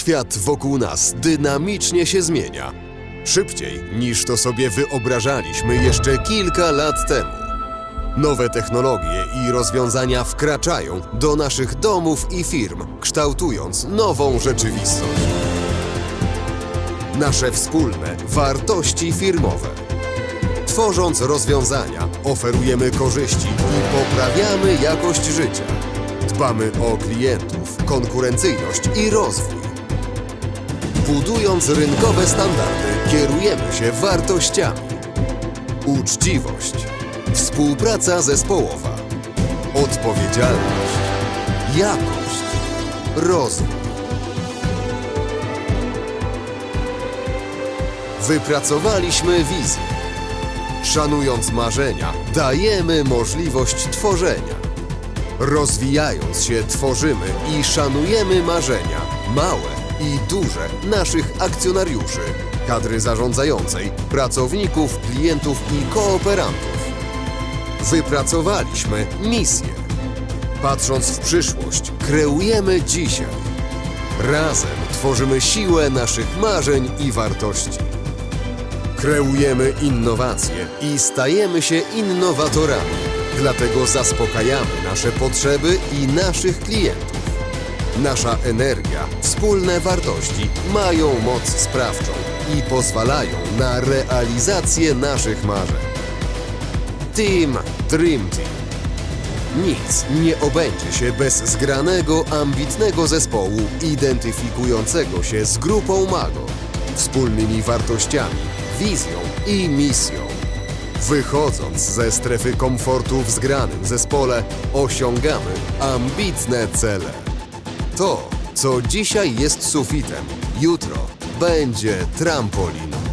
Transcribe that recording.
Świat wokół nas dynamicznie się zmienia. Szybciej niż to sobie wyobrażaliśmy jeszcze kilka lat temu. Nowe technologie i rozwiązania wkraczają do naszych domów i firm, kształtując nową rzeczywistość. Nasze wspólne wartości firmowe. Tworząc rozwiązania, oferujemy korzyści i poprawiamy jakość życia. Dbamy o klientów, konkurencyjność i rozwój. Budując rynkowe standardy, kierujemy się wartościami. Uczciwość, współpraca zespołowa, odpowiedzialność, jakość, rozwój. Wypracowaliśmy wizję. Szanując marzenia, dajemy możliwość tworzenia. Rozwijając się, tworzymy i szanujemy marzenia, małe i duże, naszych akcjonariuszy, kadry zarządzającej, pracowników, klientów i kooperantów. Wypracowaliśmy misję. Patrząc w przyszłość, kreujemy dzisiaj. Razem tworzymy siłę naszych marzeń i wartości. Kreujemy innowacje i stajemy się innowatorami. Dlatego zaspokajamy nasze potrzeby i naszych klientów. Nasza energia, wspólne wartości mają moc sprawczą i pozwalają na realizację naszych marzeń. Team Dream Team. Nic nie obędzie się bez zgranego, ambitnego zespołu identyfikującego się z grupą MAGO, wspólnymi wartościami, wizją i misją. Wychodząc ze strefy komfortu w zgranym zespole, osiągamy ambitne cele. To, co dzisiaj jest sufitem, jutro będzie trampoliną.